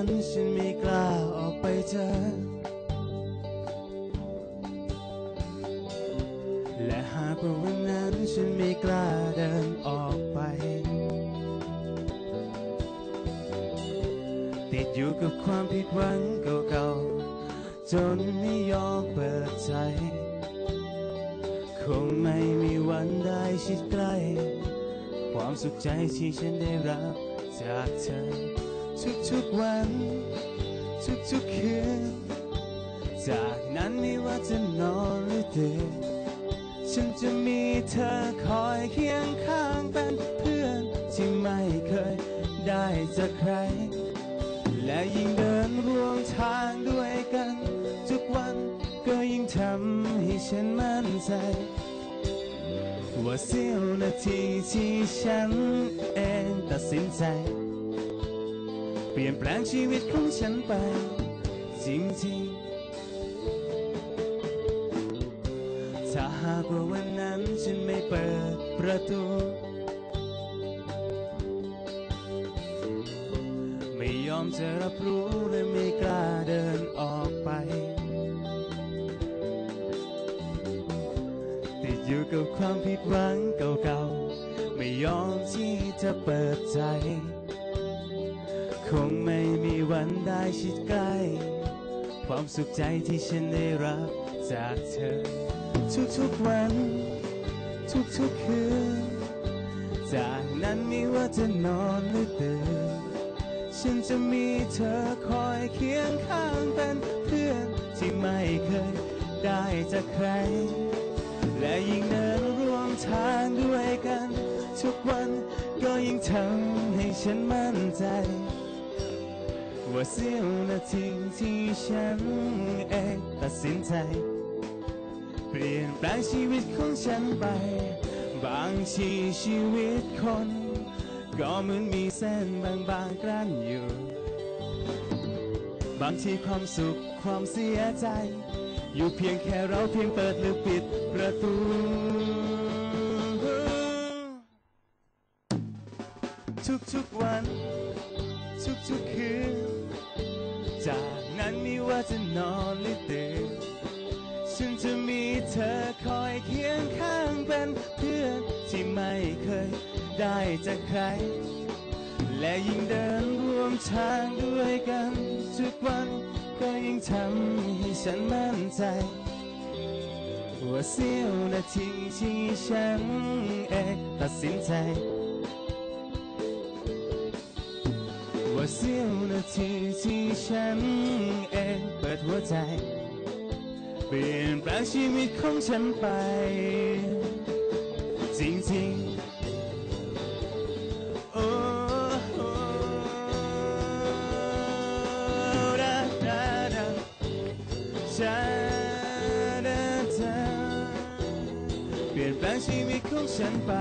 ้นฉันไม่กล้าออกไปเจอ และหากวันนั้นฉันไม่กล้าเดินออกไป ติดอยู่กับความผิดหวังเก่าๆจนไม่ยอมเปิดใจ คงไม่มีวันได้ชิดใกล้ ความสุขใจที่ฉันได้รับจากเธอ ทุกๆวัน ทุกๆคืน จากนั้นไม่ว่าจะนอนหรือตื่นฉันจะมีเธอคอยเคียงข้างเป็นเพื่อนที่ไม่เคยได้จากใคร และยิ่งเดินร่วมทางด้วยกัน ทุกวันก็ยิ่งทำให้ฉันมั่นใจว่าเสี้ยวนาทีที่ฉันเองตัดสินใจ ปลี่ยนแปลงชีวิตของฉันไป จริงๆ ถ้าหากว่าวันนั้นฉันไม่เปิดประตู ไม่ยอมจะรับรู้และไม่กล้าเดินออกไป ติดอยู่กับความผิดหวังเก่าๆ ไม่ยอมที่จะเปิดใจ คงไม่มีวันได้ชิดใกล้ ความสุขใจที่ฉันได้รับจากเธอ ทุกๆวัน ทุกๆคืน จากนั้นไม่ว่าจะนอนหรือตื่น ฉันจะมีเธอคอยเคียงข้างเป็นเพื่อนที่ไม่เคยได้จากใคร และยิ่งเดินร่วมทางด้วยกัน ทุกวันก็ยิ่งทำให้ฉันมั่นใจ ว่าเสี้ยวนาทีที่ฉันเองตัดสินใจ เปลี่ยนแปลงชีวิตของฉันไป บางทีชีวิตคน ก็เหมือนมีเส้นบางๆกลั้นอยู่ บางทีความสุขความเสียใจ อยู่เพียงแค่เราเพียงเปิดหรือปิดประตูทุกๆวัน ทุกๆคืน จากนั้นไม่ว่าจะนอนหรือตื่น ฉันจะมีเธอคอยเคียงข้างเป็นเพื่อนที่ไม่เคยได้จากใคร และยิ่งเดินร่วมทางด้วยกันทุกวันก็ยิ่งทำให้ฉันมั่นใจว่าเสี้ยวนาทีที่ฉันเองตัดสินใจ เสี้ยวนาทีที่ฉันเองเปิดหัวใจ เปลี่ยนแปลงชีวิตของฉันไป จริงๆ โอ้โอ้ดาดาดาชาดาดาเปลี่ยนแปลงชีวิตของฉันไป